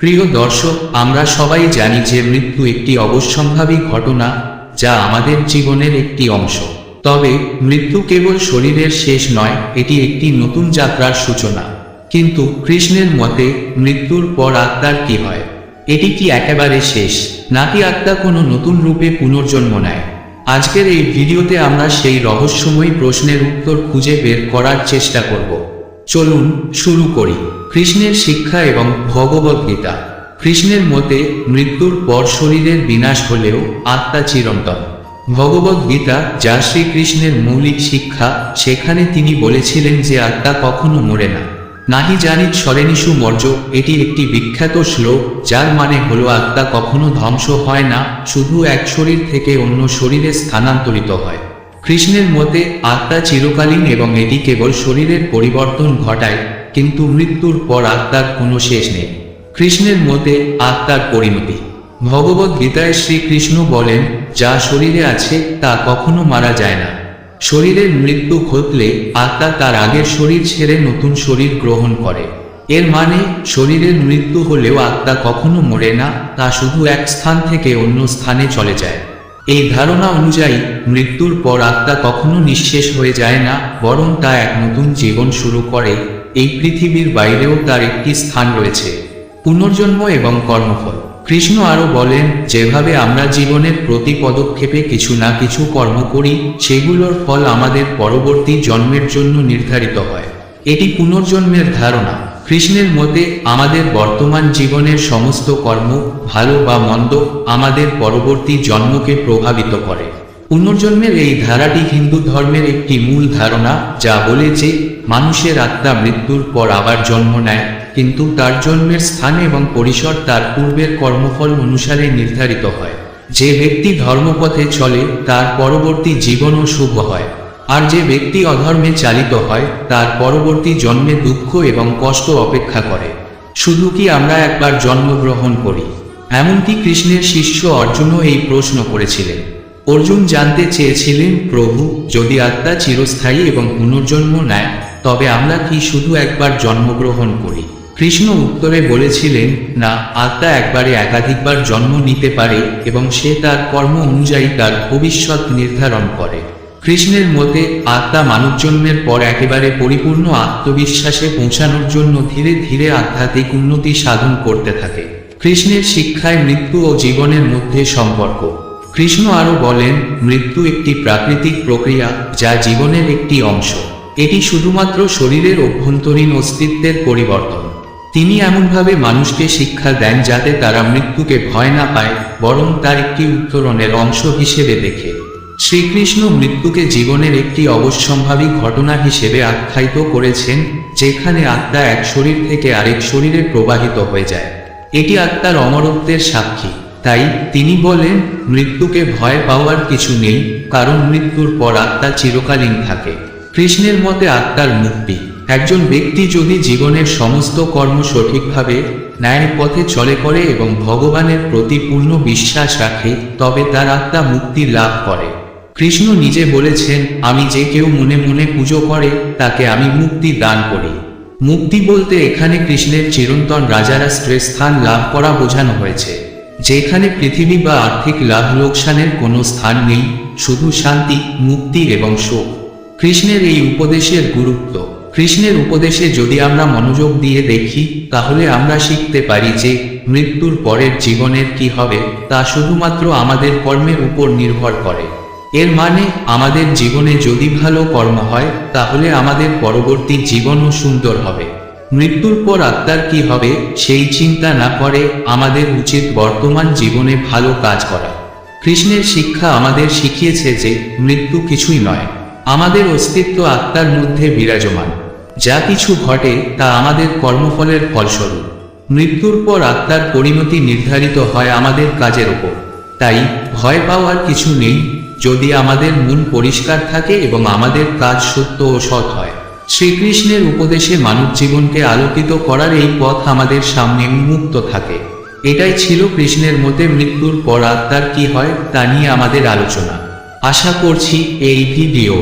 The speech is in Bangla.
প্রিয় দর্শক, আমরা সবাই জানি যে মৃত্যু একটি অবশ্যম্ভাবী ঘটনা যা আমাদের জীবনের একটি অংশ। তবে মৃত্যু কেবল শরীরের শেষ নয়, এটি একটি নতুন যাত্রার সূচনা। কিন্তু কৃষ্ণের মতে, মৃত্যুর পর আত্মার কি হয়? এটি কি একেবারে শেষ, নাকি আত্মা কোনো নতুন রূপে পুনর্জন্ম নেয়? আজকের এই ভিডিওতে আমরা সেই রহস্যময়ী প্রশ্নের উত্তর খুঁজে বের করার চেষ্টা করব। চলুন শুরু করি। কৃষ্ণের শিক্ষা এবং ভগবদ গীতা। কৃষ্ণের মতে মৃত্যুর পর শরীরের বিনাশ হলেও আত্মা চিরন্তন। ভগবদ গীতা যা শ্রীকৃষ্ণের মৌলিক শিক্ষা, সেখানে তিনি বলেছিলেন যে আত্মা কখনো মরে না। নাহি জানিত সরেনিসু মর্য, এটি একটি বিখ্যাত শ্লোক, যার মানে হল আত্মা কখনো ধ্বংস হয় না, শুধু এক শরীর থেকে অন্য শরীরে স্থানান্তরিত হয়। কৃষ্ণের মতে আত্মা চিরকালীন এবং এটি কেবল শরীরের পরিবর্তন ঘটায় কিন্তু মৃত্যুর পর আত্মার কোনো শেষ নেই। কৃষ্ণের মতে আত্মার পরিণতি। ভগবদ গীতায় শ্রীকৃষ্ণ বলেন, যা শরীরে আছে, তা কখনো মারা যায় না। শরীরের মৃত্যু ঘটলে আত্মা তার আগের শরীর ছেড়ে নতুন শরীর গ্রহণ করে। এর মানে শরীরের মৃত্যু হলেও আত্মা কখনো মরে না, তা শুধু এক স্থান থেকে অন্য স্থানে চলে যায়। এই ধারণা অনুযায়ী, মৃত্যুর পর আত্মা কখনো নিঃশেষ হয়ে যায় না, বরং তা এক নতুন জীবন শুরু করে এই পৃথিবীর বাইরেও তার একটি স্থান রয়েছে, পুনর্জন্ম এবং কর্মফল। কৃষ্ণ আরও বলেন, যেভাবে আমরা জীবনের প্রতি পদক্ষেপে কিছু না কিছু কর্ম করি, সেগুলোর ফল আমাদের পরবর্তী জন্মের জন্য নির্ধারিত হয়। এটি পুনর্জন্মের ধারণা। কৃষ্ণের মতে, আমাদের বর্তমান জীবনের সমস্ত কর্ম, ভালো বা মন্দ, আমাদের পরবর্তী জন্মকে প্রভাবিত করে। পুনর্জন্মের এই ধারাটি হিন্দু ধর্মের একটি মূল ধারণা, যা বলে যে মানুষের আত্মা মৃত্যুর পর আবার জন্ম নেয়, কিন্তু তার জন্মের স্থান এবং পরিসর তার পূর্বের কর্মফল অনুসারে নির্ধারিত হয়। যে ব্যক্তি ধর্মপথে চলে, তার পরবর্তী জীবনও শুভ হয়। আর যে ব্যক্তি অধর্মে চালিত হয়, তার পরবর্তী জন্মে দুঃখ এবং কষ্ট অপেক্ষা করে। শুধু কি আমরা একবার জন্মগ্রহণ করি? এমনকি কৃষ্ণের শিষ্য অর্জুনও এই প্রশ্ন করেছিলেন। অর্জুন জানতে চেয়েছিলেন, প্রভু, যদি আত্মা চিরস্থায়ী এবং পুনর্জন্ম নেয় তবে আমরা কি শুধু একবার জন্মগ্রহণ করি? কৃষ্ণ উত্তরে বলেছিলেন, না, আত্মা একবারে একাধিকবার জন্ম নিতে পারে এবং সে তার কর্ম অনুযায়ী তার ভবিষ্যৎ নির্ধারণ করে। কৃষ্ণের মতে, আত্মা মানবজন্মের পর একেবারে পরিপূর্ণ আত্মবিশ্বাসে পৌঁছানোর জন্য ধীরে ধীরে আধ্যাত্মিক উন্নতি সাধন করতে থাকে। কৃষ্ণের শিক্ষায় মৃত্যু ও জীবনের মধ্যে সম্পর্ক। কৃষ্ণ আরও বলেন, মৃত্যু একটি প্রাকৃতিক প্রক্রিয়া যা জীবনের একটি অংশ। এটি শুধুমাত্র শরীরের অভ্যন্তরীণ অস্তিত্বের পরিবর্তন। তিনি এমনভাবে মানুষকে শিক্ষা দেন যাতে তারা মৃত্যুকে ভয় না পায়, বরং তার একটি উত্তরণের অংশ হিসেবে দেখে। শ্রীকৃষ্ণ মৃত্যুকে জীবনের একটি অবশ্যম্ভাবী ঘটনা হিসেবে আখ্যায়িত করেছেন, যেখানে আত্মা এক শরীর থেকে আরেক শরীরে প্রবাহিত হয়ে যায়। এটি আত্মার অমরত্বের সাক্ষী। তাই তিনি বলেন, মৃত্যুকে ভয় পাওয়ার কিছু নেই, কারণ মৃত্যুর পর আত্মা চিরকালীন থাকে। কৃষ্ণের মতে আত্মার মুক্তি। একজন ব্যক্তি যদি জীবনের সমস্ত কর্ম সঠিকভাবে ন্যায় পথে চলে করে এবং ভগবানের প্রতি পূর্ণ বিশ্বাস রাখে, তবে তার আত্মা মুক্তি লাভ করে। কৃষ্ণ নিজে বলেছেন, আমি যে কেউ মনে মনে পুজো করে, তাকে আমি মুক্তি দান করি। মুক্তি বলতে এখানে কৃষ্ণের চিরন্তন রাজারা স্থান লাভ করা বোঝানো হয়েছে। যেখানে পৃথিবী বা আর্থিক লাভ লোকসানের কোনো স্থান নেই, শুধু শান্তি, মুক্তি এবং শোক। কৃষ্ণের এই উপদেশের গুরুত্ব। কৃষ্ণের উপদেশে যদি আমরা মনোযোগ দিয়ে দেখি, তাহলে আমরা শিখতে পারি যে মৃত্যুর পরের জীবনের কি হবে, তা শুধুমাত্র আমাদের কর্মের উপর নির্ভর করে। এর মানে আমাদের জীবনে যদি ভালো কর্ম হয়, তাহলে আমাদের পরবর্তী জীবনও সুন্দর হবে। মৃত্যুর পর আত্মার কি হবে, সেই চিন্তা না করে আমাদের উচিত বর্তমান জীবনে ভালো কাজ করা। কৃষ্ণের শিক্ষা আমাদের শিখিয়েছে যে মৃত্যু কিছুই নয়। আমাদের অস্তিত্ব আত্মার মধ্যে বিরাজমান। যা কিছু ঘটে তা আমাদের কর্মফলের ফলস্বরূপ। মৃত্যুর পর আত্মার পরিণতি নির্ধারিত হয় আমাদের কাজের ওপর তাই ভয় পাওয়ার কিছু নেই যদি আমাদের মন পরিষ্কার থাকে এবং আমাদের কাজ সত্য ও সৎ হয়। শ্রীকৃষ্ণের উপদেশে মানব জীবনকে আলোকিত করার এই পথ আমাদের সামনে উন্মুক্ত থাকে। এটাই ছিল কৃষ্ণের মতে মৃত্যুর পর আত্মার কি হয় তা নিয়ে আমাদের আলোচনা। আশা করছি এই ভিডিও